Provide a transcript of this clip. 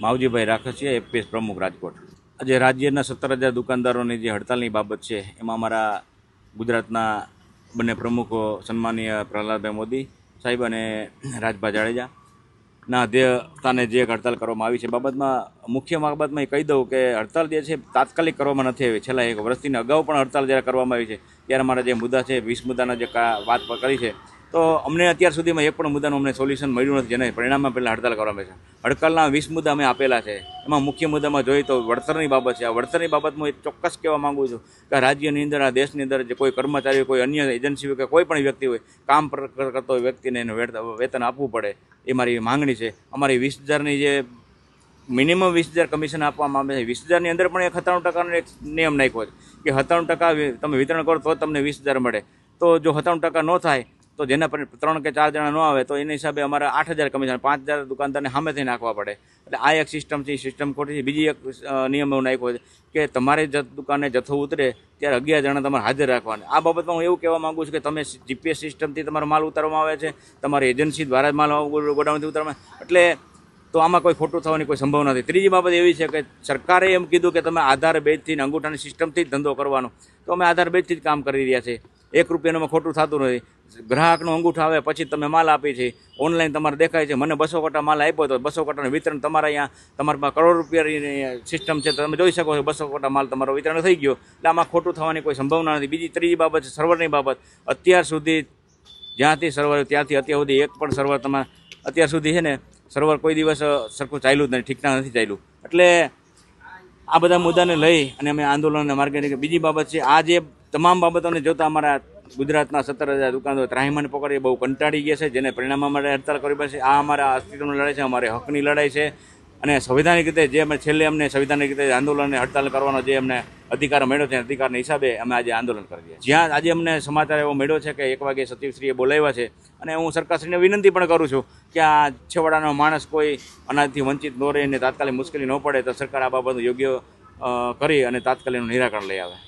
Mavjibhai રાખસિયા, APS પ્રમુખ રાજકોટ. આજે રાજ્યના સત્તર હજાર દુકાનદારોની જે હડતાલની બાબત છે, એમાં અમારા ગુજરાતના બંને પ્રમુખો સન્માનીય પ્રહલાદભાઈ મોદી સાહેબ અને રાજભા જાડેજા ના અધ્યક્ષતાને જે હડતાલ કરવામાં આવી છે બાબતમાં મુખ્ય બાબતમાં એ કહી દઉં કે હડતાલ જે છે, તાત્કાલિક કરવામાં નથી આવી. છેલ્લા એક વર્ષથી અગાઉ પણ હડતાલ જ્યારે કરવામાં આવી છે, ત્યારે અમારા જે મુદ્દા છે, વીસ મુદ્દાના જે વાત કરી છે તો અમને અત્યાર સુધીમાં એક પણ મુદ્દાનું અમને સોલ્યુશન મળ્યું નથી, જેને પરિણામમાં પહેલાં હડતાલ કરવામાં છે. હડતાલના વીસ મુદ્દા અમે આપેલા છે. એમાં મુખ્ય મુદ્દામાં જોઈએ તો વળતરની બાબત છે. આ વળતરની બાબતમાં હું ચોક્કસ કહેવા માંગુ છું કે રાજ્યની અંદર, આ દેશની અંદર જે કોઈ કર્મચારી કોઈ અન્ય એજન્સી કે કોઈ પણ વ્યક્તિ હોય, કામ કરતો હોય વ્યક્તિને એનું વેતન આપવું પડે. એ મારી માંગણી છે. અમારી વીસ હજારની જે મિનિમમ વીસ હજાર કમિશન આપવામાં આવે છે. વીસ હજારની અંદર પણ એક સત્તાણું ટકાનો એક નિયમ નાખ્યો છે કે સત્તાણું ટકા તમે વિતરણ કરો તો તમને વીસ હજાર મળે. તો જો સત્તાણું ટકા ન થાય તો જેના પર ત્રણ કે ચાર જણા ન આવે, તો એના હિસાબે અમારે આઠ હજાર કમિશન પાંચ હજાર દુકાનદારને સામેથી નાખવા પડે. એટલે આ એક સિસ્ટમ છે સિસ્ટમ ખોટી છે. બીજી એક નિયમ એવું નાખ્યો છે કે તમારે દુકાને જથ્થો ઉતરે, ત્યારે અગિયાર જણા તમારે હાજર રાખવાના. આ બાબતમાં હું એવું કહેવા માંગુ છું કે તમે જીપીએસ સિસ્ટમથી તમારો માલ ઉતારવામાં આવે છે, તમારી એજન્સી દ્વારા જ માલ ગોડાઉનથી ઉતારવામાં એટલે તો આમાં કોઈ ખોટું થવાની કોઈ સંભાવના નથી. ત્રીજી બાબત એવી છે કે સરકારે એમ કીધું કે તમે આધાર બેઝથી ને અંગૂઠાની સિસ્ટમથી જ ધંધો કરવાનો. તો અમે આધાર બેઝથી જ કામ કરી રહ્યા છીએ. એક રૂપિયાનું ખોટું થતું નથી. ગ્રાહકનો અંગૂઠો આવે, પછી તમે માલ આપી છે. ઓનલાઈન તમારે દેખાય છે, મને બસો કટા માલ આપ્યો તો બસો કટાનું વિતરણ તમારા અહીંયા, તમારા પાસે કરોડ રૂપિયાની સિસ્ટમ છે તમે જોઈ શકો છો બસો કટા માલ તમારો વિતરણ થઈ ગયો. એટલે આમાં ખોટું થવાની કોઈ સંભાવના નથી. બીજી ત્રીજી બાબત છે સર્વરની બાબત. અત્યાર સુધી જ્યાંથી સર્વર ત્યાંથી અત્યાર સુધી એક પણ સર્વર તમારે, અત્યાર સુધી છે ને સર્વર કોઈ દિવસ સરખું ચાલ્યું જ નથી ઠીકઠાક નથી ચાલ્યું. એટલે આ બધા મુદ્દાને લઈ અને અમે આંદોલનના માર્ગે બીજી બાબત છે, આ જે તમામ બાબતોને જોતા અમારા ગુજરાતના સત્તર હજાર દુકાનદારો ત્રાહીમાન પકડી બહુ કંટાળી ગયા છે, જેને પરિણામ અમારે હડતાલ કરવી પડશે આ અમારા અસ્તિત્વની લડાઈ છે, અમારે હકની લડાઈ છે. અને સંવિધાનિક રીતે જે અમે છેલ્લે અમને સંવિધાનિક રીતે આંદોલન અને હડતાલ કરવાનો જે અમને અધિકાર મળ્યો છે, અધિકારના હિસાબે અમે આજે આંદોલન કરી રહ્યા જ્યાં આજે અમને સમાચાર એવો મળ્યો છે કે એક વાગે સચિવશ્રીએ બોલાવ્યા છે. અને હું સરકારશ્રીને વિનંતી પણ કરું છું કે આ છેવાડાનો માણસ કોઈ અનાજથી વંચિત ન રહે અને તાત્કાલિક મુશ્કેલી ન પડે, તો સરકાર આ બાબતનું યોગ્ય કરી અને તાત્કાલિકનું નિરાકરણ લઈ આવે.